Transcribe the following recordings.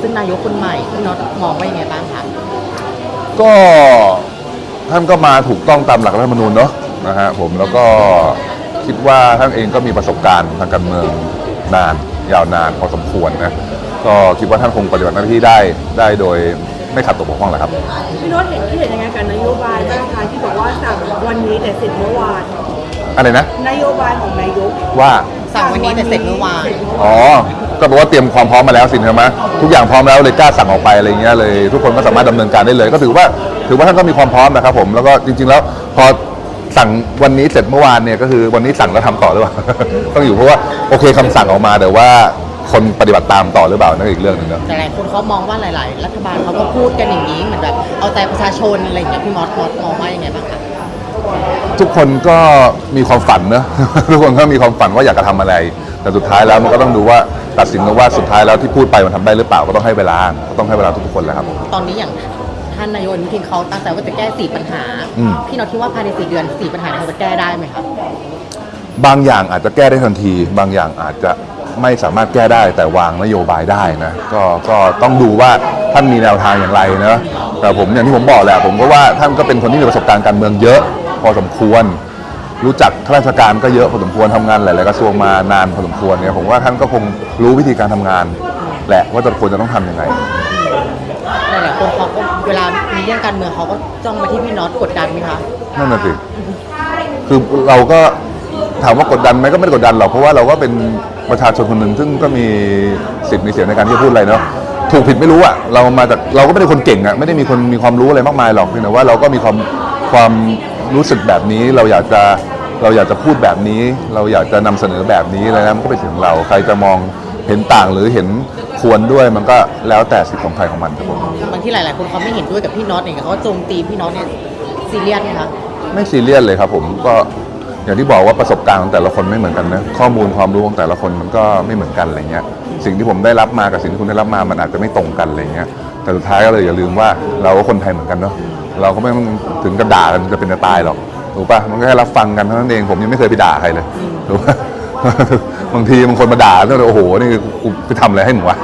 ซึ่งนายกคนใหม่พี่น็อตมองว่ายังไงบ้างคะก็ท่านก็มาถูกต้องตามหลักรัฐธรรมนูญเนาะนะฮะผมแล้วก็คิดว่าท่านเองก็มีประสบการณ์ทางการเมืองนาน ยาวนานพอสมควรนะก็คิดว่าท่านคงปฏิบัติหน้าที่ได้ได้โดยไม่ขัดตกบกพร่องแหละครับพี่โน้ตเห็นที่เห็นยังไงกับนโยบายบ้างคะที่บอกว่าสั่งวันนี้แต่เสร็จเมื่อวานอะไรนะนโยบายของนายกว่า สั่งวันนี้แต่เสร็จเมื่อวานอ๋อ ก็แปลว่าเตรียมความพร้อมมาแล้วสิใช่ไหมทุกอย่างพร้อมแล้วเลยกล้าสั่งออกไปอะไรเงี้ยเลย ทุกคนก็สามารถดำเนินการได้เลย ก็ถือว่าถือว่าท่านก็มีความพร้อมนะครับผมแล้วก็จริง ๆ แล้วพอสั่งวันนี้เสร็จเมื่อวานเนี่ยก็คือวันนี้สั่งแล้วทำต่อหรือเปล่า ต้องอยู่เพราะว่าโอเคคำสั่งออกมาแต่ว่าคนปฏิบัติตามต่อหรือเปล่านั่นอีกเรื่องหนึงเนอะแต่หลายคนเขามองว่าหลาย ๆ รัฐบาลเขาก็พูดกันอย่างนี้เหมือนแบบเอาใจประชาชนอะไรอย่างเงี้ยพี่มอสมอสมองว่ายังไงบ้างคะ ทุกคนก็มีความฝันเนอะ ทุกคนก็มีความฝันว่าอยากจะทำอะไร แต่สุดท้ายแล้วมันก็ต้องดูว่าตัดสินกันว่าสุดท้ายแล้วที่พูดไปมันทำได้หรือเปล่าก็ต้องให้เวลาก็ต้องให้เวลาทุกๆคนแหล้วครับ ตอนนี้อย่างท่านนายกอนุทินเขาตั้งใจว่าจะแก้สี่ปัญหา อืม พี่น็อตคิดว่าภายในสี่เดือนสี่ปัญหาเนี่ยเขาจะแก้ได้ไหมคะบางอย่างอาจจะแก้ได้ทันที บางอย่างอาจจะไม่สามารถแก้ได้แต่วางนโยบายได้นะก็ก็ต้องดูว่าท่านมีแนวทางอย่างไรนะแต่ผมอย่างที่ผมบอกแหละผมก็ว่าท่านก็เป็นคนที่มีประสบการณ์การเมืองเยอะ พอสมควร รู้จักข้าราชการก็เยอะพอสมควรทำงานหลาย ๆ กระทรวงมานานพอสมควรเนี่ยผมว่าท่านก็คงรู้วิธีการทำงานแหละว่าจะควรจะต้องทำยังไงหลายๆคนเขาก็เวลามีเรื่องการเมืองเขาก็จ้องมาที่พี่น็อตกดดันไหมคะนั่นน่ะสิคือเราก็ถามว่ากดดันไหมก็ไม่ได้กดดันหรอกเพราะว่าเราก็เป็นประชาชนคนหนึ่งซึ่งก็มีสิทธิ์มีเสียงในการที่จะพูดอะไรเนาะถูกผิดไม่รู้อะเรามาจากเราก็ไม่ได้คนเก่งอะไม่ได้มีคนมีความรู้อะไรมากมายหรอกเพียงแต่ว่าเราก็มีความความ รู้สึกแบบนี้เราอยากจะเราอยากจะพูดแบบนี้ เราอยากจะนำเสนอแบบนี้อะไรนะมันก็เป็นสิทธิ์ของเราใครจะมองเห็นต่างหรือเห็นควรด้วยมันก็แล้วแต่สิทธิ์ของใครของมันครับผมบางที่หลาย ๆ คนเขาไม่เห็นด้วยกับพี่น็อตเองเขาก็โจมตีพี่น็อตเนี่ยซีเรียสไหมคะไม่ซีเรียสเลยครับผมก็อย่างที่บอกว่าประสบการณ์ของแต่ละคนไม่เหมือนกันนะข้อมูลความรู้ของแต่ละคนมันก็ไม่เหมือนกันอะไรเงี้ยสิ่งที่ผมได้รับมากับสิ่งที่คุณได้รับมามันอาจจะไม่ตรงกันอะไรเงี้ยแต่สุดท้ายก็เลยอย่าลืมว่าเราก็คนไทยเหมือนกันเนาะ เราก็ไม่ต้องถึงกับด่ากันจะเป็นจะตายหรอกถูกปะมันก็แค่รับฟังกันเท่านั้นเองผมยังไม่เคยไปด่าใครเลยถูกปะบางทีบางคนมาด่าแล้วเลยโอ้โหนี่กูไปทำอะไรให้หนูวะ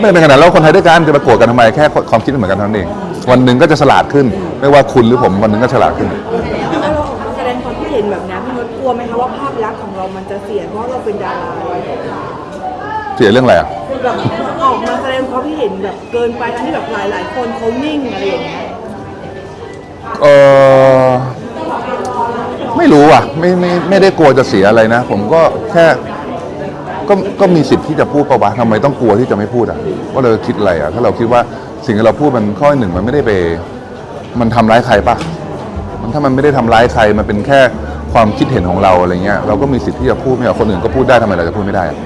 ไม่เป็นขนาดเราคนไทยด้วยกันจะมาโกรธกันทำไมแค่ความคิดไม่เหมือนกันเท่านั้นเอง วันหนึ่งก็จะฉลาดขึ้น ไม่ว่าคุณหรือผมวันหนึ่งก็ฉลาดขึ้นถ้าเราออกมาแสดงความคิดเห็นแบบนี้พี่โน้ตกลัวไหมคะว่าภาพลักษณ์ของเรามันจะเสียเพราะเราเป็นดาราเสียเรื่องอะไรอะแบบออกมาแสดงความคิดเห็นแบบเกินไปทั้งที่แบบหลายๆคนเขานิ่งอะไรอย่างเงี้ย เออไม่รู้อะ ไม่ไม่ไม่ได้กลัวจะเสียอะไรนะ ผมก็แค่ก็ก็มีสิทธิ์ที่จะพูดปะวะทำไมต้องกลัวที่จะไม่พูดอะว่าเราคิดอะไรอะ ถ้าเราคิดว่าสิ่งที่เราพูดมันข้อหนึ่งมันไม่ได้ไป มันทำร้ายใครปะมันถ้ามันไม่ได้ทำร้ายใครมันเป็นแค่ความคิดเห็นของเราอะไรเงี้ยเราก็มีสิทธิ์ที่จะพูดไม่เอาคนอื่นก็พูดได้ทำไมเราจะพูดไม่ได้อะ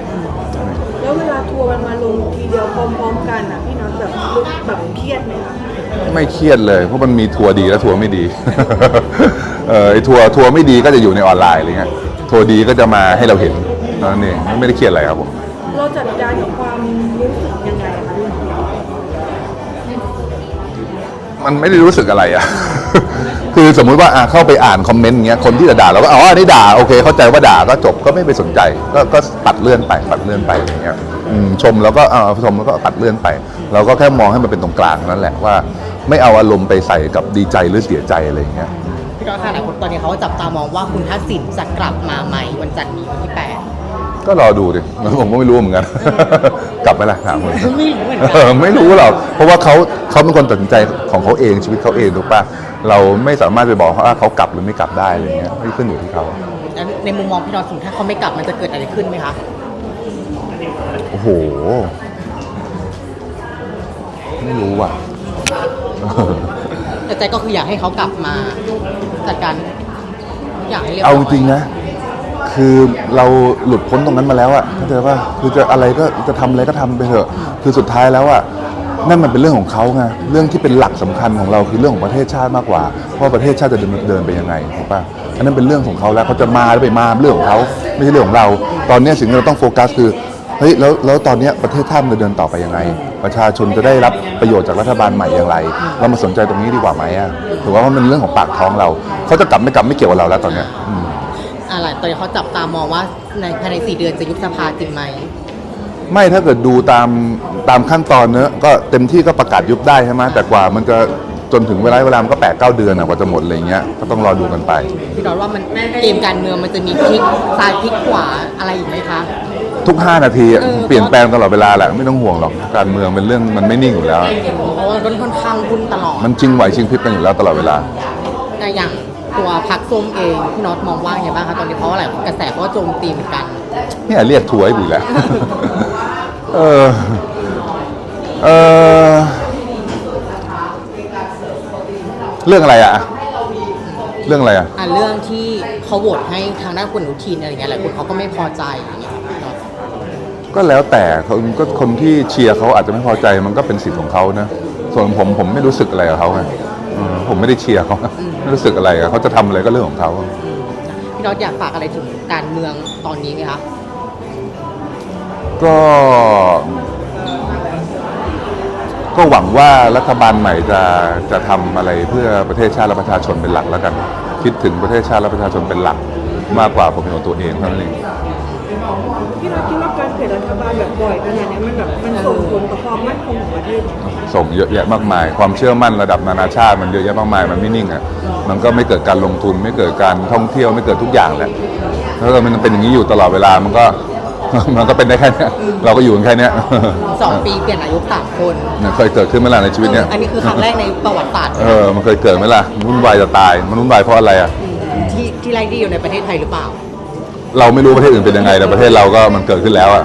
แล้วเวลา ทัวร์มันมาลงทีเดียวพร้อมๆกันอะพี่โน้ตแบบรู้แบบเครียดไหมคะไม่เครียดเลย เพราะมันมีทัวร์ดีและทัวร์ไม่ดี เออไอทัวร์ทัวร์ไม่ดีก็จะอยู่ในออนไลน์อะไรเงี้ยทัวร์ดีก็จะมาให้เราเห็นนั่นเองไม่ได้เครียดอะไรครับผมเราจัดการกับความรู้สึกยังไงอะคะพี่โน้ตมันไม่ได้รู้สึกอะไรอะ คือสมมุติว่าอะเข้าไปอ่านคอมเมนต์อย่างเงี้ย คนที่จะด่าเราก็อ๋ออันนี้ด่า โอเค เข้าใจว่าด่าก็จบ ก็ไม่ไปสนใจ ก็ก็ตัดเลื่อนไปตัดเลื่อนไปอะไรเงี้ยอืม ชมแล้วก็อ่าชมแล้วก็ตัดเลื่อนไป เราก็แค่มองให้มันเป็นตรงกลางนั่นแหละว่า ไม่เอาอารมณ์ไปใส่กับดีใจหรือเสียใจอะไรเงี้ยพี่น็อตค่ะหลายคนตอนนี้เขาก็จับตามองว่าคุณทักษิณจะกลับมาใหม่วันจันทร์นี้วันที่แปดก็รอดูดิแล้วผมก็ไม่รู้เหมือนกัน กลับไหมล่ะถามคนไม่รู้เหมือนกันเออไม่รู้หรอกเพราะว่าเขาเขาเป็นคนตัดสินใจของเขาเองชีวิตเขาเองถูกปะเราไม่สามารถไปบอกเขาว่าเขากลับหรือไม่กลับได้อะไรเงี้ยไม่ขึ้นอยู่ที่เขาแล้วในมุมมองพี่น็อตสมมติถ้าเขาไม่กลับมันจะเกิดอะไรขึ้นไหมคะ โอ้โห ไม่รู้ว่ะ แต่ใจก็คืออยากให้เขากลับมาจัดการทุกอย่างให้เรียบร้อยเอาจริงๆนะ คือเราหลุดพ้นตรงนั้นมาแล้วอะเข้าใจป่ะคือจะอะไรก็จะทำอะไรก็ทำไปเถอะ คือสุดท้ายแล้วอะนั่นมันเป็นเรื่องของเขาไงเรื่องที่เป็นหลักสำคัญของเราคือเรื่องของประเทศชาติมากกว่าว่าประเทศชาติจะเดินเดินไปยังไงถูกป่ะอันนั้นเป็นเรื่องของเขาแล้วเขาจะมาหรือไปมาเรื่องของเขาไม่ใช่เรื่องของเรา ตอนนี้สิ่งที่เราต้องโฟกัสคือ เฮ้ยแล้วแล้วตอนเนี้ยประเทศชาติมันจะเดินต่อไปยังไง ประชาชนจะได้รับประโยชน์จากรัฐบาลใหม่อย่างไร เรามาสนใจตรงนี้ดีกว่าไหมอะถือว่ามันเป็นเรื่องของปากท้องเราเขาจะกลับไม่กลับไม่เกี่ยวกับเราแล้วตอนเนี้ยอืมอะไรตอนนี้เขาจับตามองว่าในภายในสี่เดือนจะยุบสภาจริงไหมไม่ถ้าเกิดดูตามตามขั้นตอนเนอะก็เต็มที่ก็ประกาศยุบได้ใช่ไหมแต่กว่ามันจะจนถึงเวลาเวลามันก็แปดเก้าเดือนอะกว่าจะหมดอะไรเงี้ยก็ต้องรอดูกันไป พี่น็อตว่ามันเกมการเมืองมันจะมีพลิกซ้ายพลิกขวาอะไรอีกไหมคะ ทุก 5 นาทีอะเออเปลี่ยนแปลงตลอดเวลาแหละไม่ต้องห่วงหรอกการเมืองเป็นเรื่องมันไม่นิ่งอยู่แล้ว เพราะว่ามันค่อนข้างวุ่นตลอด มันชิงไหวชิงพริบกันอยู่แล้วตลอดเวลา แต่อย่างตัวพักส้มเองพี่น็อตมองว่าไงบ้างคะตอนนี้เพราะว่าอะไรกระแสเขาก็โจมตีเหมือนกัน เนี่ยเรียกทัวร์ให้ดีแล้ว เออ เออ เรื่องอะไรอะเรื่องอะไรอะอะเรื่องที่เขาโหวตให้ทางด้านคุณอนุทินอะไรอย่างเงี้ยหลายคนเขาก็ไม่พอใจอย่างเงี้ยพี่น็อต ก็แล้วแต่เขาก็คนที่เชียร์เขาอาจจะไม่พอใจมันก็เป็นสิทธิ์ของเขานะส่วนผมผมไม่รู้สึกอะไรกับเขาไงเออผมไม่ได้เชียร์เขาไม่รู้สึกอะไรกับเขาจะทำอะไรก็เรื่องของเขา พี่น็อตอยากฝากอะไรถึงการเมืองตอนนี้ไหมคะก็ก็หวังว่ารัฐบาลใหม่จะจะทำอะไรเพื่อประเทศชาติและประชาชนเป็นหลักแล้วกัน คิดถึงประเทศชาติและประชาชนเป็นหลัก มากกว่าผลประโยชน์ตัวเองเท่านั้นเอง พี่น็อตคิดว่าการเปลี่ ยนรัฐบาลแบบบ่อยขนาดนี้มันแบบมันส่งผลต่อความมั่นคงของประเทศไหมส่งเยอะแยะมากมาย ความเชื่อมั่นระดับนานาชาติมันเยอะแยะมากมายมันไม่นิ่งอะมันก็ไม่เกิดการลงทุนไม่เกิดการท่องเที่ยวไม่เกิดทุกอย่างแหละถ้าเกิดมันเป็นอย่างนี้อยู่ตลอดเวลามันก็ มันก็เป็นได้แค่เนี้ยเราก็อยู่กันแค่เนี้ยสองปีเปลี่ยนนายกสามคนเนี่ยเคยเกิดขึ้นเมื่อไหร่ในชีวิตเนี้ยอันนี้คือครั้งแรกในประวัติศาสตร์เออมันเคยเกิดไหมล่ะมันวุ่นวายจะตายมันวุ่นวายเพราะอะไรอะที่ที่ไล่ดีอยู่ในประเทศไทยหรือเปล่า เราไม่รู้ประเทศอื่นเป็นยังไงแต่ประเทศเราก็มันเกิดขึ้นแล้วอะ